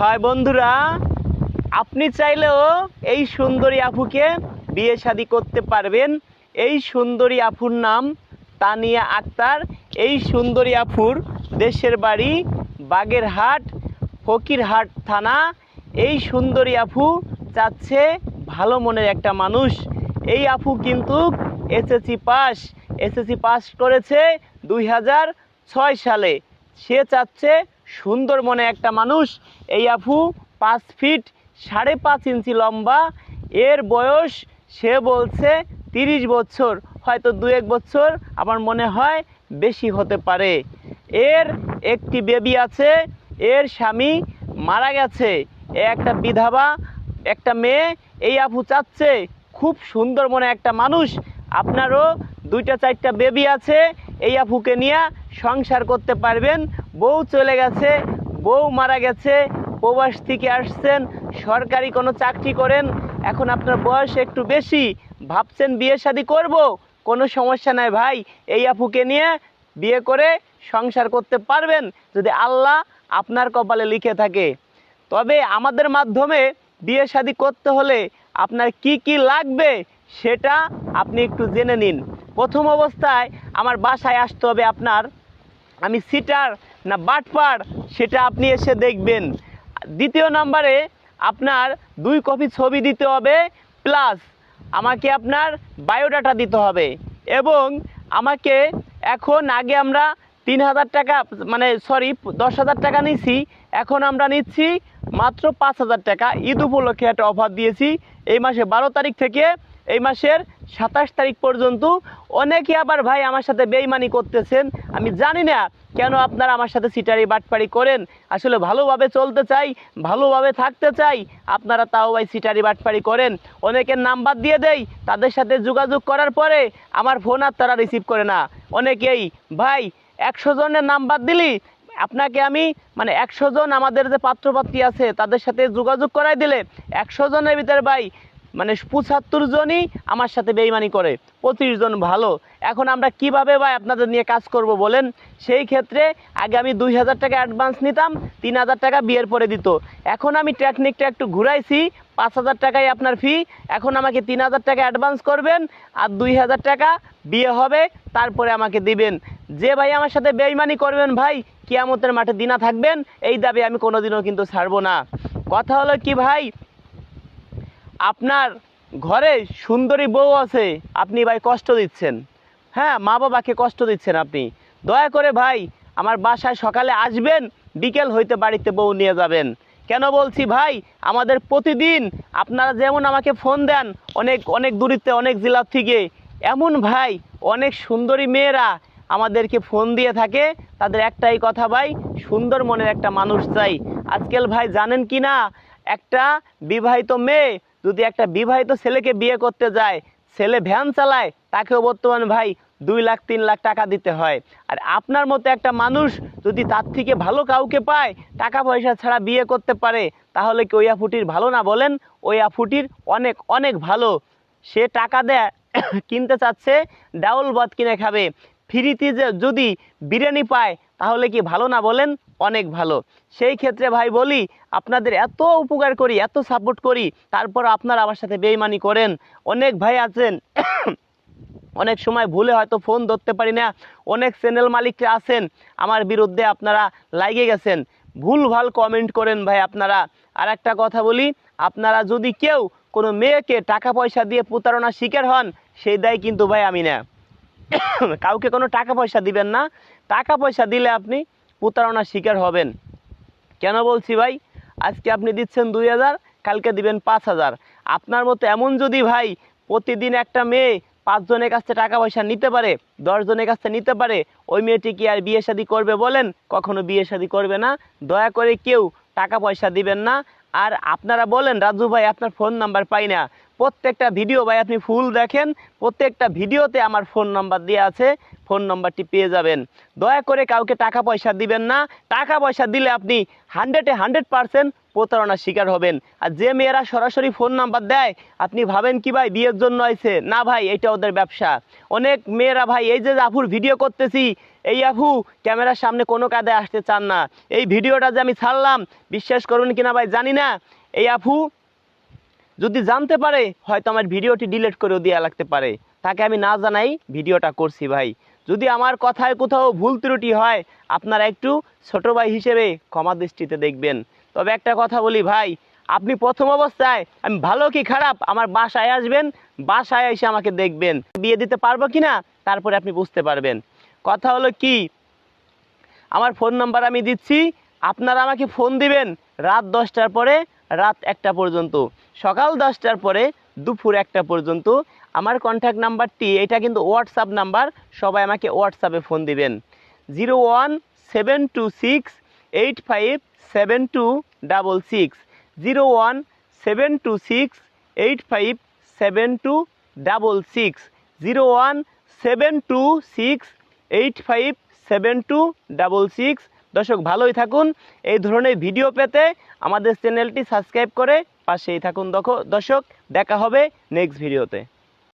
হয় বন্ধুরা, আপনি চাইলেও এই সুন্দরী আফুকে বিয়ে শাদী করতে পারবেন। এই সুন্দরী আফুর নাম তানিয়া আক্তার। এই সুন্দরী আফুর দেশের বাড়ি বাগেরহাট, ফকিরহাট থানা। এই সুন্দরী আফু চাচ্ছে ভালো মনের একটা মানুষ। এই আফু কিন্তু এসএসসি পাস। এসএসসি পাস করেছে দুই হাজার ছয় সালে। সে চাচ্ছে সুন্দর মনে একটা মানুষ। এই আফু পাঁচ ফিট সাড়ে পাঁচ ইঞ্চি লম্বা। এর বয়স, সে বলছে তিরিশ বছর, হয়তো দু এক বছর, আমার মনে হয় বেশি হতে পারে। এর একটি বেবি আছে, এর স্বামী মারা গেছে। এ একটা বিধবা, একটা মেয়ে, এই আফু চাচ্ছে খুব সুন্দর মনে একটা মানুষ। আপনারও দুইটা চারটা বেবি আছে, এই আপুকে নিয়ে সংসার করতে পারবেন। বউ চলে গেছে, বউ মারা গেছে, প্রবাস থেকে আসছেন, সরকারি কোনো চাকরি করেন। এখন আপনার বয়স একটু বেশি, ভাবছেন বিয়ে শাদি করব? কোনো সমস্যা নাই ভাই, এই আপুকে নিয়ে বিয়ে করে সংসার করতে পারবেন, যদি আল্লাহ আপনার কপালে লিখে থাকে। তবে আমাদের মাধ্যমে বিয়ে শাদি করতে হলে আপনার কি কি লাগবে সেটা আপনি একটু জেনে নিন। প্রথম অবস্থায় আমার বাসায় আসতে হবে আপনার আমি সিটার না বাটপার, সেটা আপনি এসে দেখবেন। দ্বিতীয় নাম্বারে আপনার দুই কপি ছবি দিতে হবে, প্লাস আমাকে আপনার বায়োডাটা দিতে হবে। এবং আমাকে এখন আগে আমরা তিন হাজার টাকা মানে সরি, দশ হাজার টাকা নিচ্ছি এখন আমরা নিচ্ছি মাত্র পাঁচ হাজার টাকা। ঈদ উপলক্ষে একটা অফার দিয়েছি, এই মাসে বারো তারিখ থেকে এই মাসের সাতাশ তারিখ পর্যন্ত অনেকে আবার ভাই আমার সাথে বেইমানি করতেছেন। আমি জানি না কেন আপনারা আমার সাথে সিটারি বাটপাড়ি করেন। আসলে ভালোভাবে চলতে চাই, ভালোভাবে থাকতে চাই, আপনারা তাও ভাই সিটারি বাটপাড়ি করেন। অনেকের নাম্বার দিয়ে দেই, তাদের সাথে যোগাযোগ করার পরে আমার ফোন আর তারা রিসিভ করে না। অনেকেই, ভাই, একশো জনের নাম্বার দিলি, আপনাকে আমি মানে একশো জন আমাদের যে পাত্রপাত্রী আছে, তাদের সাথে যোগাযোগ করাই দিলে, একশো জনের ভিতরে ভাই মানে পঁচাত্তর জনই আমার সাথে বেইমানি করে, পঁচিশ জন ভালো। এখন আমরা কীভাবে ভাই আপনাদের নিয়ে কাজ করব বলেন? সেই ক্ষেত্রে আগে আমি দুই হাজার টাকা অ্যাডভান্স নিতাম, তিন হাজার টাকা বিয়ের পরে দিত। এখন আমি টেকনিকটা একটু ঘুরাইছি, পাঁচ হাজার টাকাই আপনার ফি এখন আমাকে তিন হাজার টাকা অ্যাডভান্স করবেন আর দুই হাজার টাকা বিয়ে হবে, তারপরে আমাকে দিবেন। যে ভাই আমার সাথে বেইমানি করবেন ভাই, কিয়ামতের মাঠে দিনা থাকবেন, এই দাবি আমি কোনোদিনও কিন্তু ছাড়বো না। কথা হলো কি ভাই আপনার ঘরে সুন্দরী বউ আছে, আপনি ভাই কষ্ট দিচ্ছেন। হ্যাঁ মা বাবাকে কষ্ট দিচ্ছেন আপনি। দয়া করে ভাই, আমার বাসায় সকালে আসবেন, বিকেল হইতে বাড়িতে বউ নিয়ে যাবেন। কেন বলছি ভাই, আমাদের প্রতিদিন আপনারা যেমন আমাকে ফোন দেন, অনেক অনেক দূরিতে অনেক জেলার থেকে, এমন ভাই, অনেক সুন্দরী মেয়েরা আমাদেরকে ফোন দিয়ে থাকে। তাদের একটাই কথা ভাই, সুন্দর মনের একটা মানুষ চাই। আজকাল ভাই জানেন কি না, একটা বিবাহিত মেয়ে যদি একটা বিবাহিত ছেলেকে বিয়ে করতে যায়, ছেলে ভ্যান চালায়, তাকেও বর্তমান ভাই দুই লাখ, তিন লাখ টাকা দিতে হয়। আর আপনার মতো একটা মানুষ যদি তার থেকে ভালো কাউকে পায়, টাকা পয়সা ছাড়া বিয়ে করতে পারে, তাহলে কি ওই আফুটির ভালো না বলেন? ওই আফুটির অনেক অনেক ভালো। সে টাকা দেয়, কিনতে চাচ্ছে, ডাউল ভাত কিনে খাবে। ফ্রিতে যে যদি বিরিয়ানি পায় তাহলে কি ভালো না বলেন? অনেক ভালো। সেই ক্ষেত্রে ভাই বলি, আপনাদের এত উপকার করি, এত সাপোর্ট করি, তারপর আপনারা আমার সাথে বেইমানি করেন। অনেক ভাই আছেন, অনেক সময় ভুলে হয়তো ফোন ধরতে পারি না। অনেক চ্যানেল মালিকরা আছেন, আমার বিরুদ্ধে আপনারা লাইগে গেছেন। ভুল ভালো কমেন্ট করেন ভাই আপনারা। আর একটা কথা বলি, আপনারা যদি কেউ কোনো মেয়েকে টাকা পয়সা দিয়ে প্রতারণার শিকার হন, সেই দায় কিন্তু ভাই আমি না। কাউকে কোনো টাকা পয়সা দিবেন না। টাকা পয়সা দিলে আপনি প্রতারণার শিকার হবেন। কেন বলছি ভাই? আজকে আপনি দিচ্ছেন দুই হাজার, কালকে দিবেন পাঁচ হাজার। আপনার মতো এমন যদি ভাই প্রতিদিন একটা মেয়ে পাঁচজনের কাছ থেকে টাকা পয়সা নিতে পারে, দশজনের কাছ থেকে নিতে পারে, ওই মেয়েটি কি আর বিয়ে শাদি করবে বলেন? কখনো বিয়ে শাদি করবে না। দয়া করে কেউ টাকা পয়সা দিবেন না। আর আপনারা বলেন, রাজু ভাই, আপনার ফোন নাম্বার পাই না। প্রত্যেকটা ভিডিও ভাই আপনি ফুল দেখেন, প্রত্যেকটা ভিডিওতে আমার ফোন নাম্বার দেওয়া আছে ফোন নাম্বারটি পেয়ে যাবেন। দয়া করে কাউকে টাকা পয়সা দিবেন না, টাকা পয়সা দিলে আপনি হান্ড্রেডে হান্ড্রেড পারসেন্ট প্রতারণার শিকার হবেন। আর যে মেয়েরা সরাসরি ফোন নাম্বার দেয়, আপনি ভাবেন কি ভাই, বিয়ের জন্য আইছে? না ভাই, এটা ওদের ব্যবসা। অনেক মেয়েরা ভাই, এই যে আফুর ভিডিও করতেছি, এই আফু ক্যামেরার সামনে কোনো কাজে আসতে চান না। এই ভিডিওটা যে আমি ছাড়লাম, বিশ্বাস করুন কিনা ভাই, জানি না। এই আফু যদি জানতে পারে, হয়তো আমার ভিডিওটি ডিলিট করেও দেওয়া লাগতে পারে। তাকে আমি না জানাই ভিডিওটা করছি ভাই। যদি আমার কথায় কোথাও ভুল ত্রুটি হয়, আপনারা একটু ছোট ভাই হিসেবে ক্ষমা দৃষ্টিতে দেখবেন। তবে একটা কথা বলি ভাই, আপনি প্রথম অবস্থায়, আমি ভালো কি খারাপ, আমার বাসায় আসবেন, বাসায় এসে আমাকে দেখবেন। বিয়ে দিতে পারব কি না তারপরে আপনি বুঝতে পারবেন। কথা হলো কি, আমার ফোন নাম্বার আমি দিচ্ছি, আপনারা আমাকে ফোন দিবেন, রাত দশটার পরে রাত একটা পর্যন্ত। সকাল দশটার পরে দুপুর একটা পর্যন্ত। আমার কন্ট্যাক্ট নাম্বারটি এটা কিন্তু হোয়াটসঅ্যাপ নাম্বার সবাই আমাকে হোয়াটসঅ্যাপে ফোন দিবেন। Zero one seven two six eight five seven two double six zero one seven two six eight five seven two double six zero one seven two six eight five seven two double six দর্শক, ভালোই থাকুন। এই ধরনের video পেতে আমাদের চ্যানেলটি subscribe করে পাশেই থাকুন। দর্শক, দেখা হবে নেক্সট ভিডিওতে